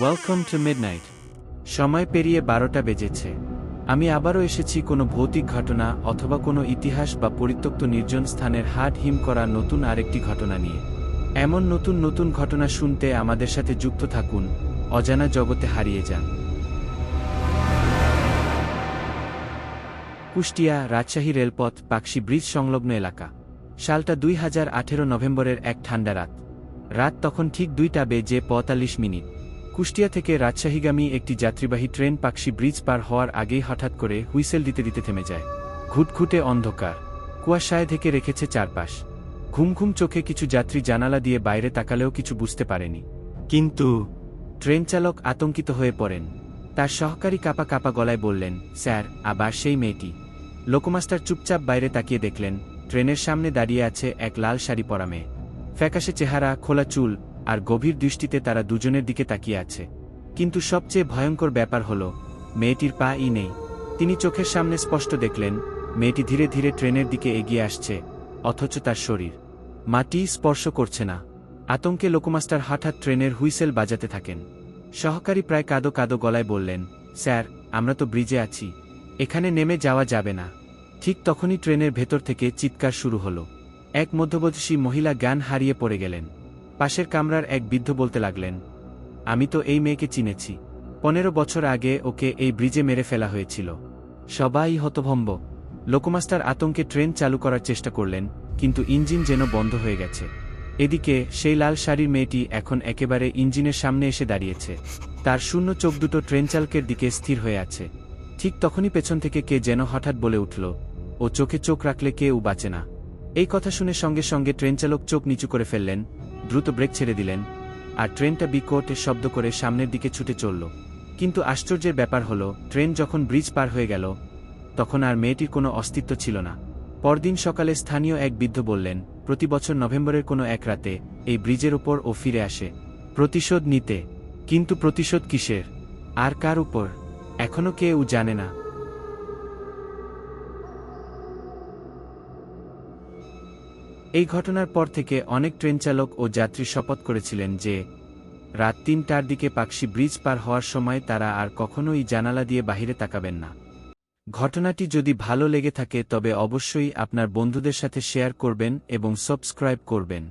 Welcome to midnight সময় পেরিয়ে বারোটা বেজেছে। আমি আবারও এসেছি কোনো ভৌতিক ঘটনা অথবা কোনো ইতিহাস বা পরিত্যক্ত নির্জন স্থানের হাট হিম করা নতুন আরেকটি ঘটনা নিয়ে। এমন নতুন নতুন ঘটনা শুনতে আমাদের সাথে যুক্ত থাকুন, অজানা জগতে হারিয়ে যান। কুষ্টিয়া রাজশাহী রেলপথ, পাকশি ব্রিজ সংলগ্ন এলাকা। সালটা দুই হাজার আঠেরো নভেম্বরের এক ঠান্ডা রাত। রাত তখন ঠিক দুইটা বেজে পঁয়তাল্লিশ মিনিট। কুষ্টিয়া থেকে রাজশাহীগামী একটি যাত্রীবাহী ট্রেন পাকশি ব্রিজ পার হওয়ার আগেই হঠাৎ করে হুইসেল দিতে দিতে থেমে যায়। ঘুটঘুটে অন্ধকার। কুয়াশায় ঢেকে রেখেছে চারপাশ। ঘুম ঘুম চোখে কিছু যাত্রী জানালা দিয়ে বাইরে তাকালেও কিছু বুঝতে পারেনি। কিন্তু ট্রেন চালক আতঙ্কিত হয়ে পড়েন। তার সহকারী কাপা কাপা গলায় বললেন, স্যার, আবার সেই মেয়েটি। লোকমাস্টার চুপচাপ বাইরে তাকিয়ে দেখলেন, ট্রেনের সামনে দাঁড়িয়ে আছে এক লাল শাড়ি পরা মেয়ে। ফ্যাকাশে চেহারা, খোলা চুল আর গভীর দৃষ্টিতে তারা দুজনের দিকে তাকিয়ে আছে। কিন্তু সবচেয়ে ভয়ঙ্কর ব্যাপার হল, মেয়েটির পা ই নেই। তিনি চোখের সামনে স্পষ্ট দেখলেন, মেয়েটি ধীরে ধীরে ট্রেনের দিকে এগিয়ে আসছে, অথচ তার শরীর। মাটি স্পর্শ করছে না। আতঙ্কে লোকমাস্টার হঠাৎ ট্রেনের হুইসেল বাজাতে থাকেন। সহকারী প্রায় কাদো কাদো গলায় বললেন, স্যার, আমরা তো ব্রিজে আছি। এখানে নেমে যাওয়া যাবে না। ঠিক তখনই ট্রেনের ভেতর থেকে চিৎকার শুরু হলো। এক মধ্যবয়সী মহিলা জ্ঞান হারিয়ে পড়ে গেলেন। পাশের কামরার এক বৃদ্ধ বলতে লাগলেন, আমি তো এই মেয়েকে চিনেছি। পনেরো বছর আগে ওকে এই ব্রিজে মেরে ফেলা হয়েছিল। সবাই হতভম্ব। লোকমাস্টার আতঙ্কে ট্রেন চালু করার চেষ্টা করলেন, কিন্তু ইঞ্জিন যেন বন্ধ হয়ে গেছে। এদিকে সেই লাল শাড়ির মেয়েটি এখন একেবারে ইঞ্জিনের সামনে এসে দাঁড়িয়েছে। তার শূন্য চোখ দুটো ট্রেন চালকের দিকে স্থির হয়ে আছে। ঠিক তখনই পেছন থেকে কে যেন হঠাৎ বলে উঠল, ও চোখে চোখ রাখলে কেউ বাঁচে না। এই কথা শুনে সঙ্গে সঙ্গে ট্রেন চালক চোখ নিচু করে ফেললেন দ্রুত ব্রেক ছেড়ে দিলেন, আর ট্রেনটা বিকটে শব্দ করে সামনের দিকে ছুটে চলল। কিন্তু আশ্চর্যের ব্যাপার হল, ট্রেন যখন ব্রিজ পার হয়ে গেল, তখন আর মেয়েটির কোনো অস্তিত্ব ছিল না। পরদিন সকালে স্থানীয় এক বৃদ্ধ বললেন, প্রতি বছর নভেম্বরের কোনো এক রাতে এই ব্রিজের ওপর ও ফিরে আসে। প্রতিশোধ নিতে। কিন্তু প্রতিশোধ কিসের? আর কার উপর? এখনও কেউ জানে না। এই ঘটনার পর থেকে অনেক ট্রেন চালক ও যাত্রী শপথ করেছিলেন যে, রাত তিনটার দিকে পাকশি ব্রিজ পার হওয়ার সময় তারা আর কখনোই জানালা দিয়ে বাহিরে তাকাবেন না। ঘটনাটি যদি ভালো লেগে থাকে তবে অবশ্যই আপনার বন্ধুদের সাথে শেয়ার করবেন এবং সাবস্ক্রাইব করবেন।